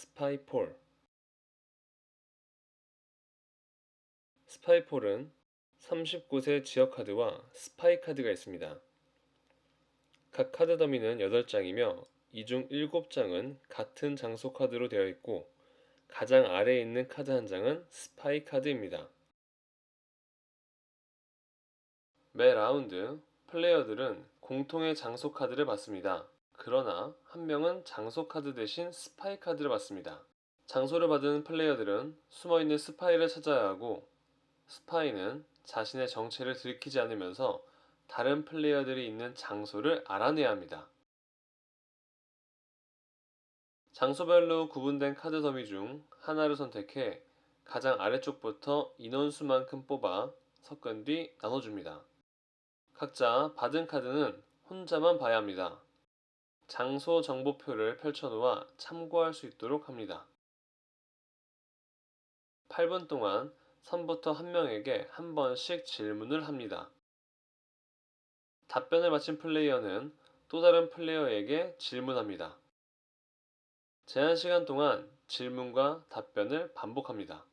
스파이폴 스파이폴은 39세 지역 카드와 스파이 카드가 있습니다. 각 카드 더미는 8장이며 이 중 7장은 같은 장소 카드로 되어 있고 가장 아래에 있는 카드 한 장은 스파이 카드입니다. 매 라운드 플레이어들은 공통의 장소 카드를 받습니다. 그러나 한 명은 장소 카드 대신 스파이 카드를 받습니다. 장소를 받은 플레이어들은 숨어있는 스파이를 찾아야 하고 스파이는 자신의 정체를 들키지 않으면서 다른 플레이어들이 있는 장소를 알아내야 합니다. 장소별로 구분된 카드 더미 중 하나를 선택해 가장 아래쪽부터 인원수만큼 뽑아 섞은 뒤 나눠줍니다. 각자 받은 카드는 혼자만 봐야 합니다. 장소 정보표를 펼쳐놓아 참고할 수 있도록 합니다. 8분 동안 선부터 한 명에게 한 번씩 질문을 합니다. 답변을 마친 플레이어는 또 다른 플레이어에게 질문합니다. 제한 시간 동안 질문과 답변을 반복합니다.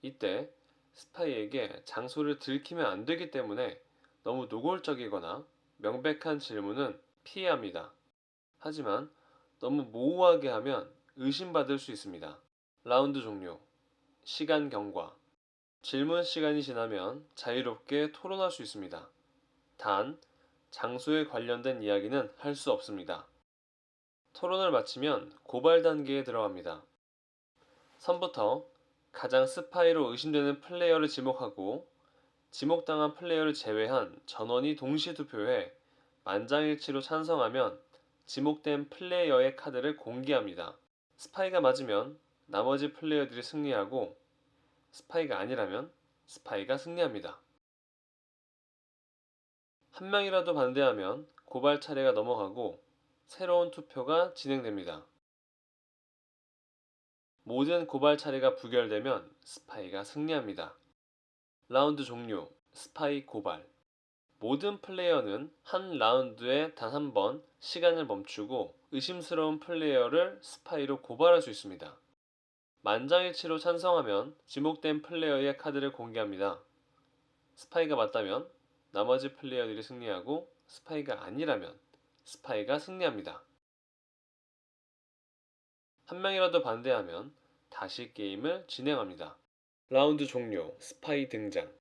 이때 스파이에게 장소를 들키면 안 되기 때문에 너무 노골적이거나 명백한 질문은 피해야 합니다. 하지만 너무 모호하게 하면 의심받을 수 있습니다. 라운드 종료. 시간 경과. 질문 시간이 지나면 자유롭게 토론할 수 있습니다. 단, 장소에 관련된 이야기는 할 수 없습니다. 토론을 마치면 고발 단계에 들어갑니다. 선부터 가장 스파이로 의심되는 플레이어를 지목하고 지목당한 플레이어를 제외한 전원이 동시 투표해 만장일치로 찬성하면 지목된 플레이어의 카드를 공개합니다. 스파이가 맞으면 나머지 플레이어들이 승리하고 스파이가 아니라면 스파이가 승리합니다. 한 명이라도 반대하면 고발 차례가 넘어가고 새로운 투표가 진행됩니다. 모든 고발 차례가 부결되면 스파이가 승리합니다. 라운드 종료. 스파이 고발. 모든 플레이어는 한 라운드에 단 한 번 시간을 멈추고 의심스러운 플레이어를 스파이로 고발할 수 있습니다. 만장일치로 찬성하면 지목된 플레이어의 카드를 공개합니다. 스파이가 맞다면 나머지 플레이어들이 승리하고 스파이가 아니라면 스파이가 승리합니다. 한 명이라도 반대하면 다시 게임을 진행합니다. 라운드 종료, 스파이 등장.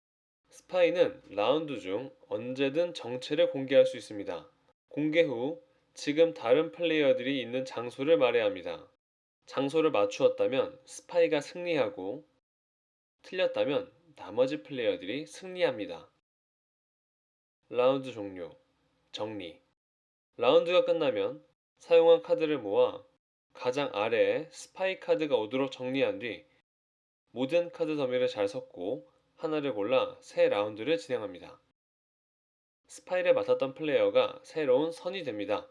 스파이는 라운드 중 언제든 정체를 공개할 수 있습니다. 공개 후 지금 다른 플레이어들이 있는 장소를 말해야 합니다. 장소를 맞추었다면 스파이가 승리하고 틀렸다면 나머지 플레이어들이 승리합니다. 라운드 종료. 정리. 라운드가 끝나면 사용한 카드를 모아 가장 아래에 스파이 카드가 오도록 정리한 뒤 모든 카드 더미를 잘 섞고 하나를 골라 새 라운드를 진행합니다. 스파이를 맡았던 플레이어가 새로운 선이 됩니다.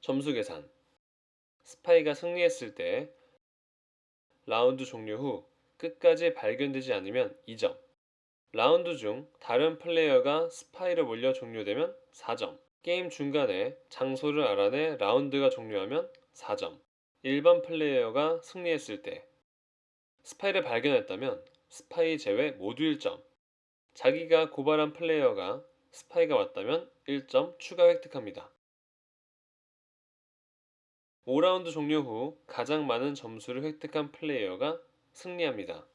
점수 계산. 스파이가 승리했을 때 라운드 종료 후 끝까지 발견되지 않으면 2점. 라운드 중 다른 플레이어가 스파이를 몰려 종료되면 4점. 게임 중간에 장소를 알아내 라운드가 종료하면 4점. 일반 플레이어가 승리했을 때 스파이를 발견했다면 스파이 제외 모두 1점. 자기가 고발한 플레이어가 스파이가 맞다면 1점 추가 획득합니다. 5라운드 종료 후 가장 많은 점수를 획득한 플레이어가 승리합니다.